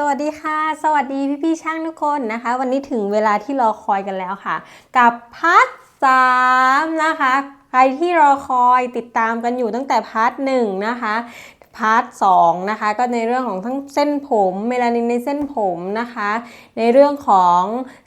สวัสดีค่ะ สวัสดีพี่พี่ช่างทุกคนนะคะ วันนี้ถึงเวลาที่รอคอยกันแล้วค่ะ กับพาร์ทสามนะคะ ใครที่รอคอยติดตามกันอยู่ตั้งแต่พาร์ทหนึ่งนะคะ พาร์ทสองนะคะก็ในเรื่องของทั้งเส้นผมเมลานินในเส้นผมนะคะ ในเรื่องของ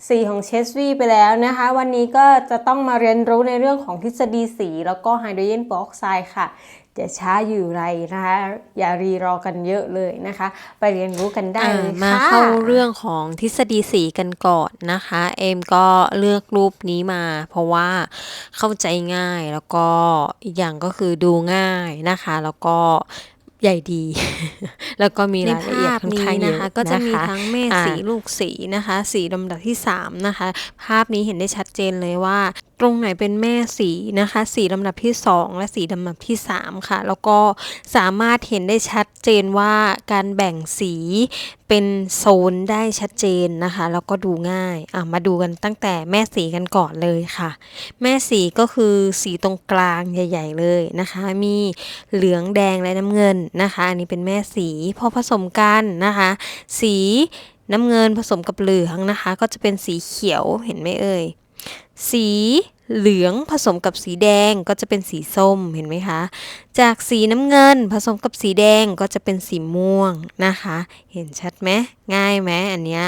สีของเชสวีไปแล้วนะคะ วันนี้ก็จะต้องมาเรียนรู้ในเรื่องของทฤษฎีสี แล้วก็ไฮโดรเจนเปอร์ออกไซด์ค่ะอย่าช้าอยู่ไรนะคะอย่ารีรอกันเยอะเลยนะคะ ไปเรียนรู้กันได้อ่าเลยมาค่ะเข้าเรื่องของทฤษฎีสีกันก่อนนะคะ เอมก็เลือกรูปนี้มา เพราะว่าเข้าใจง่ายแล้วก็อีกอย่างก็คือดูง่ายนะคะ แล้วก็ ใหญ่ดี แล้วก็มีในรายละเอียดภาพค่อนนี้ข้างเยนะอะคะ ก็จะมีนคทั้งแม่อ่าสีลูกสีนะคะ สีลำดับที่ 3 นะคะ ภาพนี้เห็นได้ชัดเจนเลยว่า ตรงไหนเป็นแม่สีนะคะ สีลำดับที่ 2 และสีลำดับที่ 3 ค่ะ แล้วก็สามารถเห็นได้ชัดเจนว่าการแบ่งสีเป็นโซนได้ชัดเจนนะคะ แล้วก็ดูง่ายอะมาดูกันตั้งแต่แม่สีกันก่อนเลยค่ะ แม่สีก็คือสีตรงกลางใหญ่ ๆ เลยนะคะ มีเหลืองแดงและน้ำเงินนะคะ อันนี้เป็นแม่สีพอผสมกันนะคะ สีน้ำเงินผสมกับเหลืองนะคะ ก็จะเป็นสีเขียวเห็นไหมเอ่ยสีเหลืองผสมกับสีแดงก็จะเป็นสีส้มเห็นไหมคะ จากสีน้ำเงินผสมกับสีแดงก็จะเป็นสีม่วงนะคะ เห็นชัดไหมง่ายไหมอันเนี้ย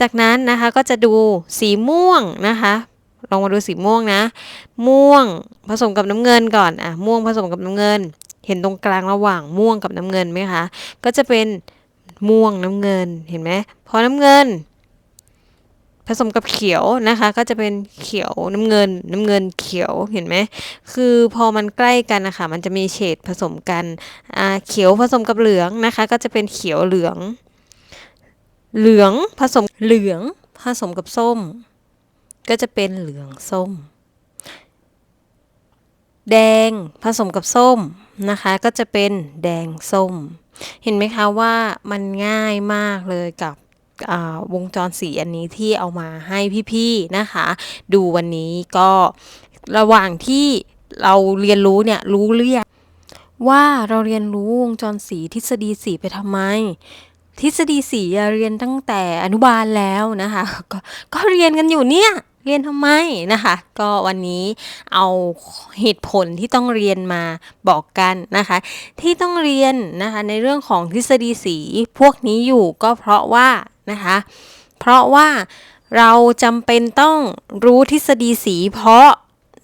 จากนั้นนะคะก็จะดูสีม่วงนะคะ ลองมาดูสีม่วงนะ ม่วงผสมกับน้ำเงินก่อนอะม่วงผสมกับน้ำเงิน เห็นตรงกลางระหว่างม่วงกับน้ำเงินไหมคะ ก็จะเป็นม่วงน้ำเงินเห็นไหมพอน้ำเงิน ผสมกับเขียวนะคะ ก็จะเป็นเขียวน้ำเงิน น้ำเงินเขียวเห็นไหมคือพอมันใกล้กันนะคะมันจะมีเฉดผสมกันอ่าเขียวผสมกับเหลืองนะคะ ก็จะเป็นเขียวเหลือง เหลืองผสมเหลืองผสมกับส้ม ก็จะเป็นเหลืองส้ม แดงผสมกับส้ม นะคะก็จะเป็นแดงส้ม เห็นไหมคะว่ามันง่ายมากเลยกับวงจรสีอันนี้ที่เอามาให้พี่ๆนะคะ ดูวันนี้ก็ระหว่างที่เราเรียนรู้เนี่ยรู้เรียงว่าเราเรียนรู้วงจรสีทฤษฎีสีไปทำไม ทฤษฎีสีเรียนตั้งแต่อนุบาลแล้วนะคะกก็เรียนกันอยู่เนี่ย เรียนทำไมนะคะ ก็วันนี้เอาเหตุผลที่ต้องเรียนมาบอกกันนะคะ ที่ต้องเรียนนะคะในเรื่องของทฤษฎีสีพวกนี้อยู่ก็เพราะว่านะคะ เพราะว่าเราจำเป็นต้องรู้ทฤษฎีสีเพราะ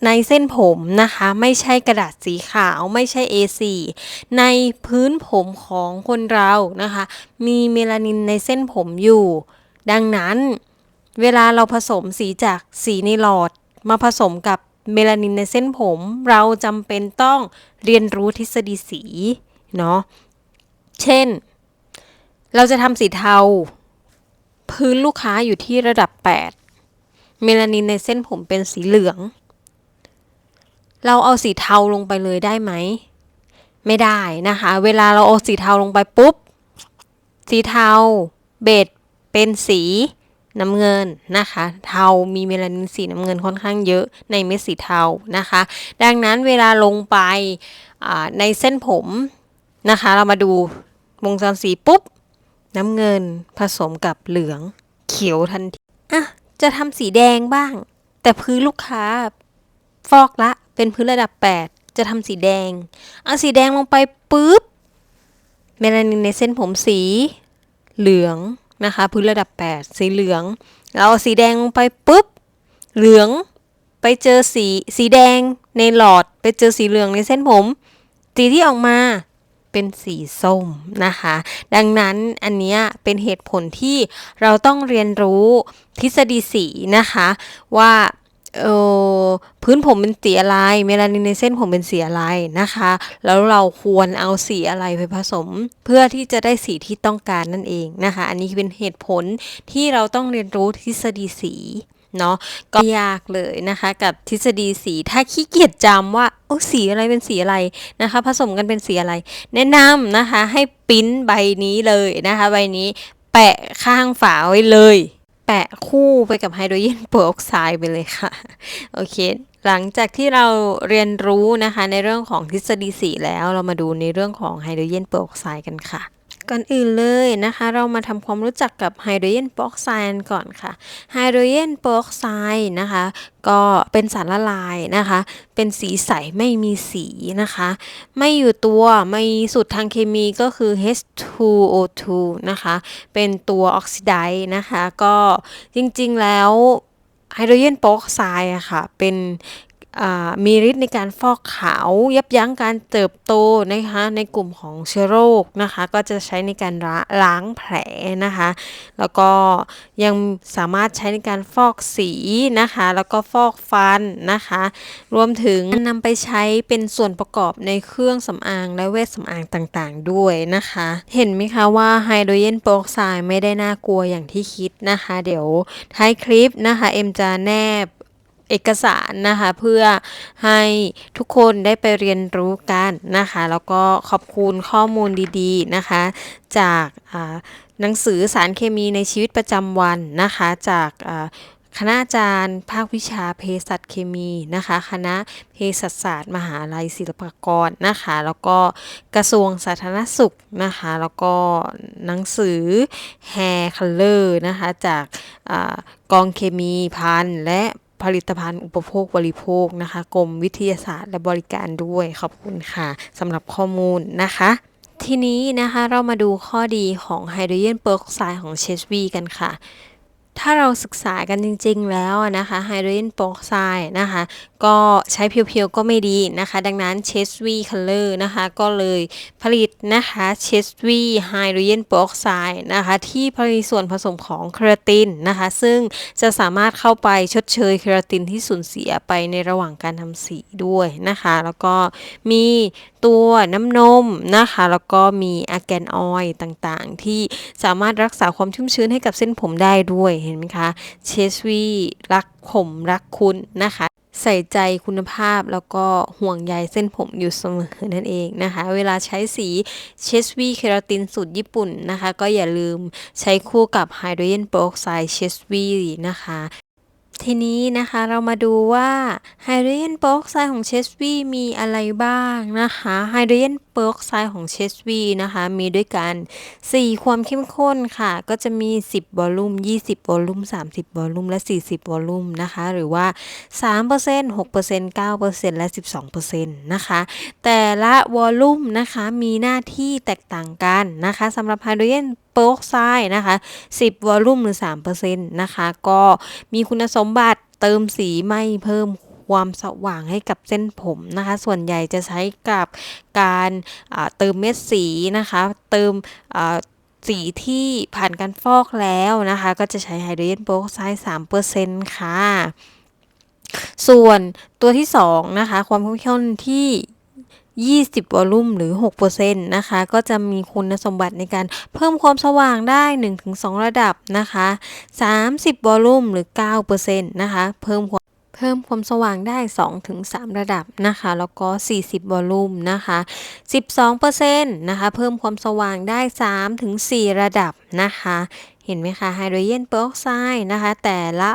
ในเส้นผมนะคะ ไม่ใช่กระดาษสีขาวไม่ใช่ A4 ในพื้นผมของคนเรานะคะ มีเมลานินในเส้นผมอยู่ ดังนั้น เวลาเราผสมสีจากสีในหลอด มาผสมกับเมลานินในเส้นผม เราจำเป็นต้องเรียนรู้ทฤษฎีสีเนาะเช่น เราจะทำสีเทา พื้นลูกค้าอยู่ที่ระดับ 8 เมลานินในเส้นผมเป็นสีเหลือง เราเอาสีเทาลงไปเลยได้ไหม ไม่ได้นะคะ เวลาเราเอาสีเทาลงไปปุ๊บ สีเทาเบสเป็นสี น้ำเงินนะคะ เทามีเมลานินสีน้ำเงินค่อนข้างเยอะในเม็ดสีเทานะคะ ดังนั้นเวลาลงไปในเส้นผมนะคะ เรามาดูวงจรสีปุ๊บ น้ำเงินผสมกับเหลืองเขียวทันทีอะจะทำสีแดงบ้าง แต่พื้นลูกค้าฟอกละเป็นพื้นระดับ 8 จะทำสีแดงเอาสีแดงลงไปปุ๊บ เมลานินในเส้นผมสี เหลือง นะคะ พื้นระดับ 8 สีเหลือง เราเอาสีแดงลงไปปุ๊บ เหลืองไปเจอสีสีแดงในหลอด ไปเจอสีเหลืองในเส้นผม สีที่ออกมาเป็นสีส้มนะคะ ดังนั้นอันนี้เป็นเหตุผลที่เราต้องเรียนรู้ทฤษฎีสีนะคะว่า เออพื้นผมเป็นสีอะไร เมลานินในเส้นผมเป็นสีอะไรนะคะ แล้วเราควรเอาสีอะไรไปผสม เพื่อที่จะได้สีที่ต้องการนั่นเองนะคะ อันนี้เป็นเหตุผลที่เราต้องเรียนรู้ทฤษฎีสีเนาะก็ยากเลยนะคะ กับทฤษฎีสีถ้าขี้เกียจจำว่าโอ้สีอะไรเป็นสีอะไรนะคะ ผสมกันเป็นสีอะไร แนะนำนะคะให้ปิ้นใบนี้เลยนะคะ ใบนี้แปะข้างฝาไว้เลย แปะคู่ไปกับไฮโดรเจนเปอร์ออกไซด์ไปเลยค่ะ โอเค หลังจากที่เราเรียนรู้นะคะในเรื่องของทฤษฎีสีแล้วเรามาดูในเรื่องของไฮโดรเจนเปอร์ออกไซด์กันค่ะ ก่อนอื่นเลยนะคะ เรามาทำความรู้จักกับไฮโดรเจนเปอร์ออกไซด์ก่อนค่ะไฮโดรเจนเปอร์ออกไซด์นะคะ ก็เป็นสารละลายนะคะ เป็นสีใสไม่มีสีนะคะ ไม่อยู่ตัวไม่สุดทางเคมีก็คือ H2O2 นะคะ เป็นตัวออกซิไดซ์นะคะ ก็จริงๆแล้วไฮโดรเจนเปอร์ออกไซด์อะค่ะ เป็น มีฤทธิ์ในการฟอกขาว ยับยั้งการเติบโตนะคะในกลุ่มของเชื้อโรคนะคะ ก็จะใช้ในการล้าลางแผลนะคะ แล้วก็ยังสามารถใช้ในการฟอกสีนะคะ แล้วก็ฟอกฟันนะคะ รวมถึงนำไปใช้เป็นส่วนประกอบในเครื่องสำอางและเวชสำอางต่างๆ ด้วยนะคะ เห็นไหมคะว่าไฮโดรเจนเปอร์ออกไซด์ไม่ได้น่ากลัวอย่างที่คิดนะคะ เดี๋ยวท้ายคลิปนะคะเอ็มจะแนบ เอกสารนะคะ เพื่อให้ทุกคนได้ไปเรียนรู้กันนะคะ แล้วก็ขอบคุณข้อมูลดีๆนะคะ จากหนังสือสารเคมีในชีวิตประจำวันนะคะ จากคณาจารย์ภาควิชาเภสัชเคมีนะคะ คณะเภสัชศาสตร์ มหาลัยศิลปากรนะคะ แล้วก็กระทรวงสาธารณสุขนะคะ แล้วก็หนังสือ Hair Color นะคะ จากอกองเคมีพันและ ผลิตภัณฑ์อุปโภคบริโภคนะคะ กรมวิทยาศาสตร์และบริการด้วยขอบคุณค่ะสำหรับข้อมูลนะคะทีนี้นะคะเรามาดูข้อดีของไฮโดรเจนเปอร์ออกไซด์ของเชสวีกันค่ะ ถ้าเราศึกษากันจริง ๆ แล้วนะคะไฮโดรเจนเปอร์ออกไซด์นะคะก็ใช้เพียวๆก็ไม่ดีนะคะ ดังนั้นเชสวีคัลเลอร์นะคะก็เลยผลิตนะคะเชสวีไฮโดรเจนเปอร์ออกไซด์นะคะที่ผลิตส่วนผสมของเคราตินนะคะซึ่งจะสามารถเข้าไปชดเชยเคราตินที่สูญเสียไปในระหว่างการทำสีด้วยนะคะ แล้วก็มี ตัวน้ำนมนะคะ แล้วก็มีอาแกนออยล์ต่างๆ ที่สามารถรักษาความชุ่มชื้นให้กับเส้นผมได้ด้วยเห็นไหมคะเชสวีรักผมรักคุณนะคะใส่ใจคุณภาพแล้วก็ห่วงใยเส้นผมอยู่เสมอนั่นเองนะคะ เวลาใช้สีเชสวีเคราตินสูตรญี่ปุ่นนะคะ ก็อย่าลืมใช้คู่กับไฮโดรเจนเปอร์ออกไซด์เชสวีนะคะ ทีนี้นะคะเรามาดูว่าไฮโดรเจนเปอร์ออกไซด์ของเชสวีมีอะไรบ้างนะคะไฮโดรเจนเปอร์ออกไซด์ของเชสวีนะคะมีด้วยกัน 4 ความเข้มข้นค่ะ ก็จะมี 10 วอลลุ่ม 20 วอลลุ่ม 30 วอลลุ่ม และ 40 วอลลุ่มนะคะ หรือว่า 3% 6% 9%และ 12%นะคะ แต่ละวอลลุ่มนะคะมีหน้าที่แตกต่างกันนะคะสำหรับไฮโดรเจน เปอร์ออกไซด์นะคะ 10 วอลลุ่มหรือ 3%นะคะ ก็มีคุณสมบัติเติมสีไม่เพิ่มความสว่างให้กับเส้นผมนะคะ ส่วนใหญ่จะใช้กับการอ่าเติมเม็ดสีนะคะ เติมอ่าสีที่ผ่านการฟอกแล้วนะคะ ก็จะใช้ไฮโดรเจนเปอร์ออกไซด์3%ค่ะ ส่วนตัวที่ 2 นะคะ ความเข้มข้นที่ 20 วอลลุ่มหรือ 6%นะคะ ก็จะมีคุณสมบัติในการเพิ่มความสว่างได้ 1-2 ระดับนะคะ 30 วอลลุ่มหรือ 9%นะคะ เพิ่มความเพิ่มความสว่างได้ 2-3 ระดับนะคะ แล้วก็ 40 วอลลุ่มนะคะ 12%นะคะ เพิ่มความสว่างได้ 3-4 ระดับนะคะ เห็นไหมคะ ไฮโดรเจนเปอร์ออกไซด์นะคะ แต่ละ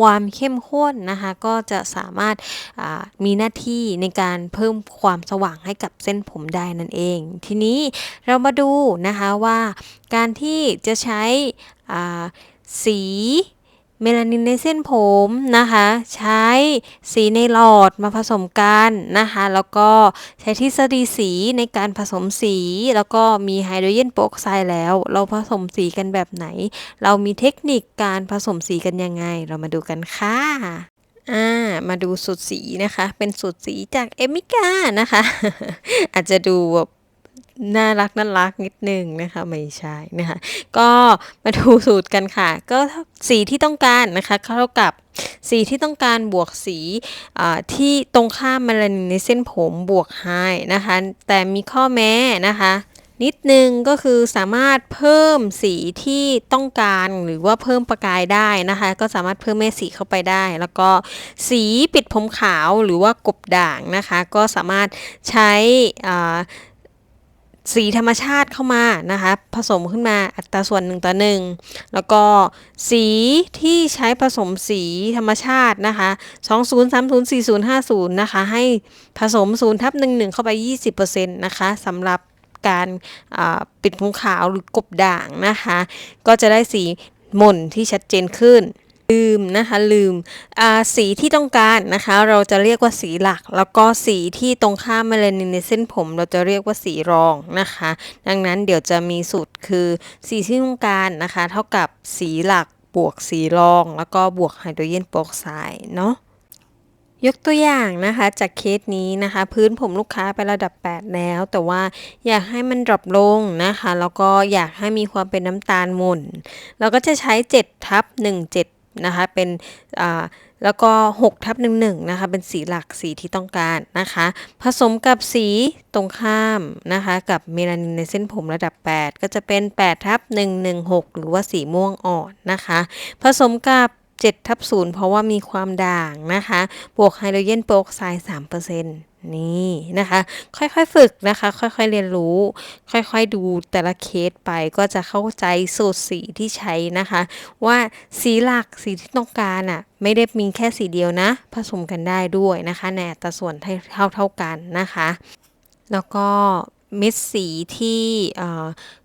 ความเข้มข้นนะคะ ก็จะสามารถมีหน้าที่ในการเพิ่มความสว่างให้กับเส้นผมได้นั่นเอง ทีนี้เรามาดูนะคะว่าการที่จะใช้สี เมลานินในเส้นผมนะคะ ใช้สีในหลอดมาผสมกันนะคะ แล้วก็ใช้ทฤษฎีสีในการผสมสี แล้วก็มีไฮโดรเจนเปรออกไซด์แล้ว เราผสมสีกันแบบไหน เรามีเทคนิคการผสมสีกันยังไง เรามาดูกันค่ะอ่ามาดูสูตรสีนะคะ เป็นสูตรสีจากเอมิกานะคะ อาจจะดูแบบ น่ารักน่ารักนิดนึงนะคะ ไม่ใช่นะคะก็มาดูสูตรกันค่ะ ก็สีที่ต้องการนะคะเท่ากับสีที่ต้องการบวกสีที่ตรงข้ามเมลานินในเส้นผมบวกไฮนะคะ แต่มีข้อแม้นะคะนิดนึงก็คือสามารถเพิ่มสีที่ต้องการหรือว่าเพิ่มประกายได้นะคะ ก็สามารถเพิ่มเม็ดสีเข้าไปได้ แล้วก็สีปิดผมขาวหรือว่ากบด่างนะคะ ก็สามารถใช้อ่า สีธรรมชาติเข้ามานะคะ ผสมขึ้นมาอัตราส่วนหนึ่งต่อหนึ่งแล้วก็สีที่ใช้ผสมสีธรรมชาตินะคะ20 30 40 50 นะคะ ให้ผสม0ทับ11 เข้าไป 20%นะคะสำหรับการปิดพุงขาวหรือกบด่างนะคะ ก็จะได้สีหม่นที่ชัดเจนขึ้น ลืมนะคะลืมสีที่ต้องการนะคะ เราจะเรียกว่าสีหลัก แล้วก็สีที่ตรงข้ามเมลานินในเส้นผม เราจะเรียกว่าสีรองนะคะ ดังนั้นเดี๋ยวจะมีสูตรคือสีที่ต้องการนะคะ เท่ากับสีหลักบวกสีรอง แล้วก็บวกไฮโดรเจนเปรอกไซด์เนาะยกตัวอย่างนะคะจากเคสนี้นะคะ พื้นผมลูกค้าไประดับ 8 แล้ว แต่ว่าอยากให้มันดรอปลงนะคะ แล้วก็อยากให้มีความเป็นน้ำตาลหม่นเราก็จะใช้7ทับ17 นะคะเป็นแล้วก็6ทับ11นะคะเป็นสีหลักสีที่ต้องการนะคะ ผสมกับสีตรงข้ามนะคะกับเมลานินในเส้นผมระดับ 8 ก็จะเป็น8ทับ116 หรือว่าสีม่วงอ่อนนะคะ ผสมกับ7ทับ0เพราะว่ามีความด่างนะคะ บวกไฮโดรเจนเปอร์ออกไซด์3% นี่นะคะ ค่อยๆฝึกนะคะ ค่อยๆเรียนรู้ ค่อยๆดูแต่ละเคสไปก็จะเข้าใจสูตรสีที่ใช้นะคะ ว่าสีหลักสีที่ต้องการอะไม่ได้มีแค่สีเดียวนะ ผสมกันได้ด้วยนะคะในอัตราส่วนเท่าเท่ากันนะคะ แล้วก็ เม็ดสีที่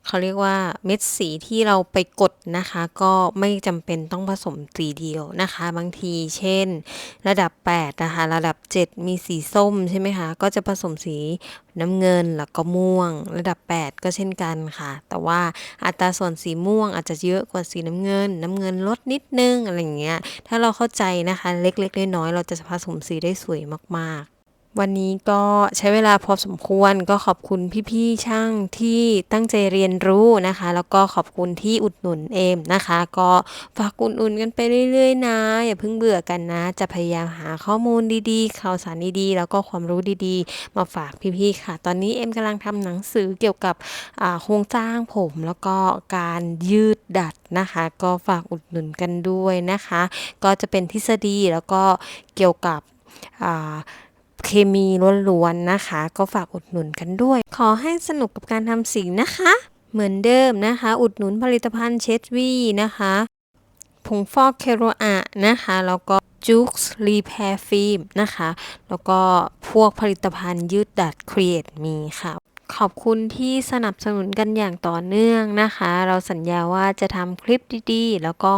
เขาเรียกว่าเม็ดสีที่เราไปกดนะคะ ก็ไม่จำเป็นต้องผสมสีเดียวนะคะ บางทีเช่น ระดับ 8 นะคะ ระดับ 7 มีสีส้มใช่ไหมคะ ก็จะผสมสีน้ำเงินแล้วก็ม่วง ระดับ 8 ก็เช่นกันค่ะ แต่ว่าอัตราส่วนสีม่วงอาจจะเยอะกว่าสีน้ำเงิน น้ำเงินลดนิดนึงอะไรอย่างเงี้ยถ้าเราเข้าใจนะคะเล็กๆน้อยๆเราจะผสมสีได้สวยมากๆ วันนี้ก็ใช้เวลาพอสมควรก็ขอบคุณพี่ๆช่างที่ตั้งใจเรียนรู้นะคะ แล้วก็ขอบคุณที่อุดหนุนเอมนะคะ ก็ฝากอุดหนุนกันไปเรื่อยๆ นะ อย่าเพิ่งเบื่อกันนะ จะพยายามหาข้อมูลดีๆ ข่าวสารดีๆ แล้วก็ความรู้ดีๆ มาฝากพี่ๆค่ะ ตอนนี้เอมกำลังทำหนังสือเกี่ยวกับอาโครงสร้างผมแล้วก็การยืดดัดนะคะ ก็ฝากอุดหนุนกันด้วยนะคะ ก็จะเป็นทฤษฎีแล้วก็เกี่ยวกับอ่า เคมีล้วนๆนะคะ ก็ฝากอุดหนุนกันด้วย ขอให้สนุกกับการทำสีนะคะ เหมือนเดิมนะคะ อุดหนุนผลิตภัณฑ์เชดวีนะคะผงฟอกเคโรอะนะคะ แล้วก็จูกส์รีแพร์ฟิล์มนะคะ แล้วก็พวกผลิตภัณฑ์ยืดดัดครีเอทมีค่ะ ขอบคุณที่สนับสนุนกันอย่างต่อเนื่องนะคะ เราสัญญาว่าจะทำคลิปดีๆ แล้วก็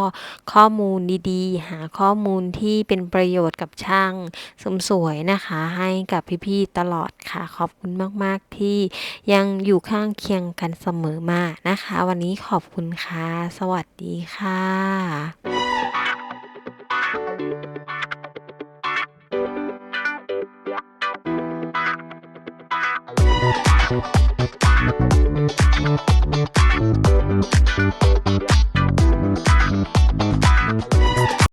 ข้อมูลดีๆ หาข้อมูลที่เป็นประโยชน์กับช่างสมสวยนะคะ ให้กับพี่ๆตลอดค่ะ ขอบคุณมากๆที่ยังอยู่ข้างเคียงกันเสมอมานะคะ วันนี้ขอบคุณค่ะ สวัสดีค่ะ